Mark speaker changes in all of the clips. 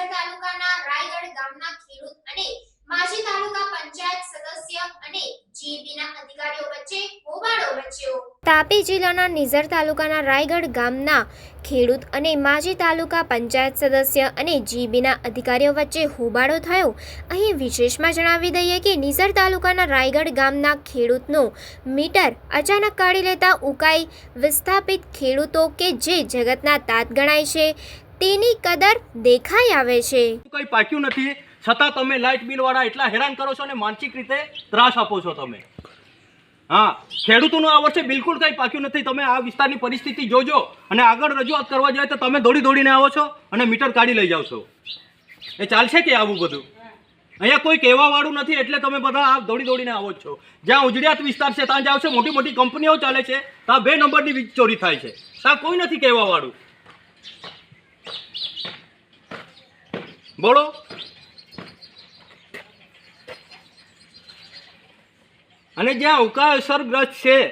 Speaker 1: અંજાર તાલુકાના રાયગઢ ગામના ખેડૂત અને માજી તાલુકા પંચાયત સદસ્ય અને જીઈબીના અધિકારીઓ વચ્ચે હોબાળો મચ્યો
Speaker 2: તાપી જિલ્લાના નિઝર તાલુકાના રાયગઢ ગામના ખેડૂત અને માજી તાલુકા પંચાયત સદસ્ય અને જીબીના અધિકારીઓ વચ્ચે હોબાળો થયો. અહીં વિશેષમાં જણાવી દઈએ કે નિઝર તાલુકાના રાયગઢ ગામના ખેડૂતનો મીટર અચાનક કાઢી લેતા ઉકાઈ વિસ્થાપિત ખેડૂતો કે જે જગતના તાત ગણાય છે તેની કદર દેખાઈ આવે છે.
Speaker 3: કંઈ પાક્યું નથી. છતાં તમે લાઇટ બિલ વાળા એટલા હેરાન કરો છો અને માનસિક રીતે ત્રાસ આપો છો તમે. હા, ખેડૂતોનું આ વર્ષે બિલકુલ કંઈ પાક્યું નથી. તમે આ વિસ્તારની પરિસ્થિતિ જોજો અને આગળ રજૂઆત કરવા જાય તો તમે દોડી દોડીને આવો છો અને મીટર કાઢી લઈ જાઓ છો. એ ચાલશે કે આવું બધું? અહીંયા કોઈ કહેવાવાળું નથી એટલે તમે બધા આ દોડી દોડીને આવો છો. જ્યાં ઉજળિયાત વિસ્તાર છે, ત્યાં જાવ છો મોટી મોટી કંપનીઓ ચાલે છે. ત્યાં બે નંબરની ચોરી થાય છે. ત્યાં કોઈ નથી કહેવાવાળું. બોલો. અને જ્યાં અવકાશ અસરગ્રસ્ત છે,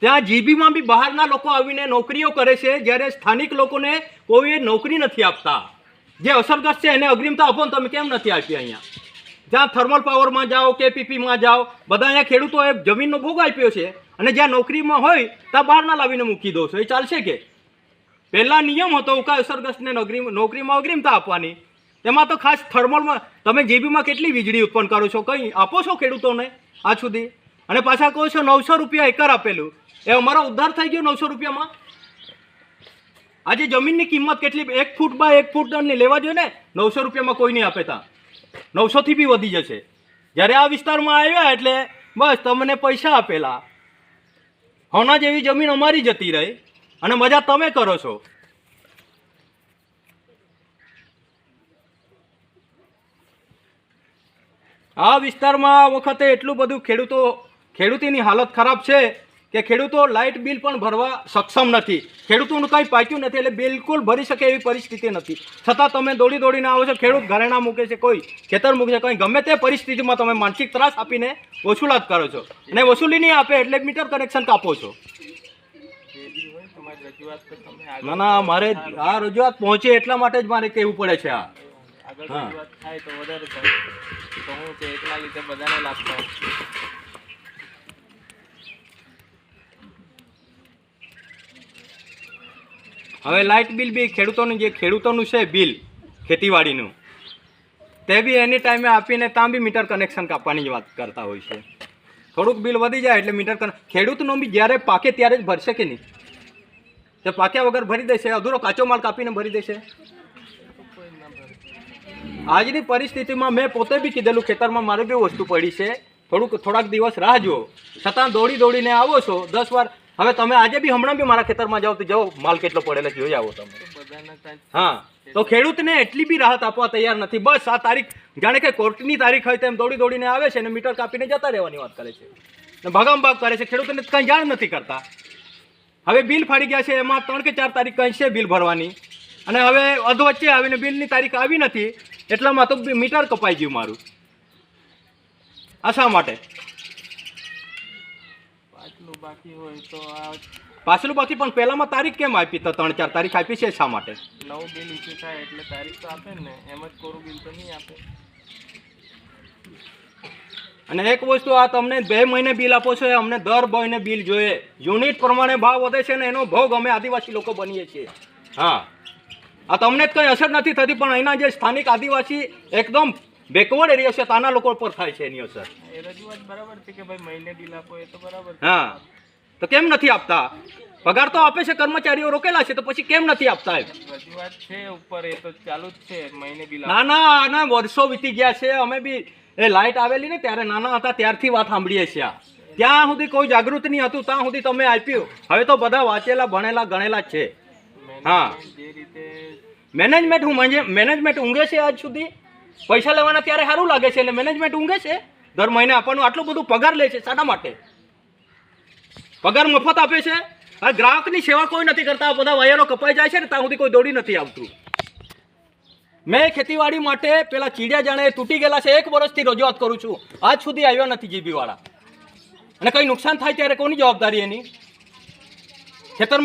Speaker 3: ત્યાં જીબીમાં બી બહારના લોકો આવીને નોકરીઓ કરે છે, જ્યારે સ્થાનિક લોકોને કોઈ નોકરી નથી આપતા. જે અસરગ્રસ્ત છે, એને અગ્રિમતા આપો તમે કેમ નથી આપી અહીંયા? જ્યાં થર્મલ પાવરમાં જાઓ કે પીપીમાં જાઓ, બધા અહીંયા ખેડૂતોએ જમીનનો ભોગ આપ્યો છે. અને જ્યાં નોકરીમાં હોય, ત્યાં બહારના લાવીને મૂકી દો છો. એ ચાલશે કે? પહેલાં નિયમ હતો ઉકા અસરગ્રસ્તને નોકરી નોકરીમાં અગ્રિમતા આપવાની. તેમાં તો ખાસ થર્મલમાં તમે જેબીમાં કેટલી વીજળી ઉત્પન્ન કરો છો કંઈ આપો છો ખેડૂતોને આજ સુધી? અને પાછા કહો છો નવસો રૂપિયા એકર આપેલું. એ અમારો ઉદ્ધાર થઈ ગયો નવસો રૂપિયામાં? આજે જમીનની કિંમત કેટલી? એક ફૂટ બાય એક ફૂટ લેવા જોઈએ ને? નવસો રૂપિયામાં કોઈ નહીં આપે ત્યાં. નવસોથી બી વધી જશે. જ્યારે આ વિસ્તારમાં આવ્યા એટલે બસ તમને પૈસા આપેલા. હોના જેવી જમીન અમારી જતી રહી. અને મજા તમે કરો છો. આ વિસ્તારમાં આ વખતે એટલું બધું ખેડૂતો, ખેડૂતીની હાલત ખરાબ છે કે ખેડૂતો લાઇટ બિલ પણ ભરવા સક્ષમ નથી. ખેડૂતોનું કંઈ પાક્યું નથી એટલે બિલકુલ ભરી શકે એવી પરિસ્થિતિ નથી. છતાં તમે દોડી દોડીને આવો છો, ખેડૂત ઘરેણા મૂકે છે, કોઈ ખેતર મૂકે છે, કંઈ ગમે તે પરિસ્થિતિમાં તમે માનસિક ત્રાસ આપીને વસૂલાત કરો છો અને વસૂલી નહીં આપે એટલે મીટર કનેક્શન કાપો છો. ના ના, મારે આ રજૂઆત પહોંચે એટલા માટે જ મારે કહેવું પડે છે આ.
Speaker 4: આગળ. રજૂઆત થાય તો વધારે થાય. તો હું કે એકલા લીધે બધાને લાભ થાય
Speaker 3: હવે લાઇટ બિલ બી ખેડૂતોનું જે ખેડૂતોનું છે બિલ ખેતીવાડીનું તે બી એની ટાઈમે આપીને ત્યાં બી મીટર કનેક્શન કાપવાની જ વાત કરતા હોય છે. થોડુંક બિલ વધી જાય એટલે મીટર ખેડૂતનો બી જ્યારે પાકે ત્યારે જ ભરશે કે નહીં? તે પાક્યા વગર ભરી દેશે અધૂરો કાચો માલ કાપીને ભરી દેશે? આજની પરિસ્થિતિમાં મેં પોતે બી કીધેલું ખેતરમાં મારે બી વસ્તુ પડી છે. થોડુંક થોડાક દિવસ રાહ જુઓ. છતાં દોડી દોડીને આવો છો દસ વાર. હવે તમે આજે બી હમણાં બી મારા ખેતરમાં જાઓ તો જાઓ માલ કેટલો પડેલો જોઈ આવો તમે. હા તો ખેડૂતને એટલી બી રાહત આપવા તૈયાર નથી. બસ આ તારીખ જાણે કે કોર્ટની તારીખ હોય તેમ દોડી દોડીને આવે છે અને મીટર કાપીને જતા રહેવાની વાત કરે છે. ને ભાગામ ભાગ કરે છે. ખેડૂતોને કંઈ જાણ નથી કરતા. હવે બિલ ફાડી ગયા છે એમાં ત્રણ કે ચાર તારીખ કંઈ છે બિલ ભરવાની. અને હવે અધવચ્ચે આવીને બિલની તારીખ આવી નથી. એટલામાં તો મીટર કપાઈ ગયું મારું. આ શા માટે?
Speaker 4: પાછલું બાકી હોય તો આ
Speaker 3: પાછલું બાકી પણ પહેલામાં તારીખ કેમ આપી તો ત્રણ ચાર તારીખ આપી છે શા માટે?
Speaker 4: નવું બિલ ઇસ્યુ થાય એટલે તારીખ તો આપે ને એમ જ કોરું બિલ તો નહીં આપે.
Speaker 3: અને એક વસ્તુ આ તમને બે મહિને બિલ આપો છો એ અમને દર મહિને બિલ જોઈએ. યુનિટ પ્રમાણે ભાવ વધે છે ને એનો ભોગ અમે આદિવાસી લોકો બનીએ છીએ. હા. આ તમને જ કંઈ અસર નથી થતી પણ અહીંના જે સ્થાનિક આદિવાસી એકદમ બેકવર્ડ એરિયા છે તાના લોકો પર થાય છે એની અસર.
Speaker 4: બરાબર છે કે ભાઈ મહિને બિલ આપો એ તો બરાબર
Speaker 3: હા. તો કેમ નથી આપતા? પગાર તો આપે છે કર્મચારીઓ રોકેલા છે તો પછી કેમ નથી આપતા એમ?
Speaker 4: છે ઉપર એ તો ચાલુ જ છે મહિને બિલ
Speaker 3: ના ના ના વર્ષો વીતી ગયા છે અમે બી એ લાઇટ આવેલી ને ત્યારે નાના હતા ત્યારથી વાત સાંભળીએ છીએ આ. ત્યાં સુધી કોઈ જાગૃત નહીં હતું ત્યાં સુધી તમે આપ્યું. હવે તો બધા વાંચેલા ભણેલા ગણેલા જ છે. હા.
Speaker 4: જે રીતે
Speaker 3: મેનેજમેન્ટ હું મેનેજમેન્ટ ઊંઘે છે આજ સુધી? પૈસા લેવાના ત્યારે સારું લાગે છે એટલે મેનેજમેન્ટ ઊંઘે છે? દર મહિને આપણનું આટલું બધું પગાર લે છે શાના માટે? પગાર મફત આપે છે? આ ગ્રાહકની સેવા કોઈ નથી કરતા બધા વાયરો કપાઈ જાય છે ને ત્યાં સુધી કોઈ દોડી નથી આવતું. મેં ખેતીવાડી માટે પેલા ચીડિયા જાણે તૂટી ગયેલા છે એક વર્ષથી રજૂઆત કરું છું. આજ સુધી આવ્યા નથી જીબીવાળા. અને કંઈ નુકસાન થાય ત્યારે કોની જવાબદારી એની? ખેતરમાં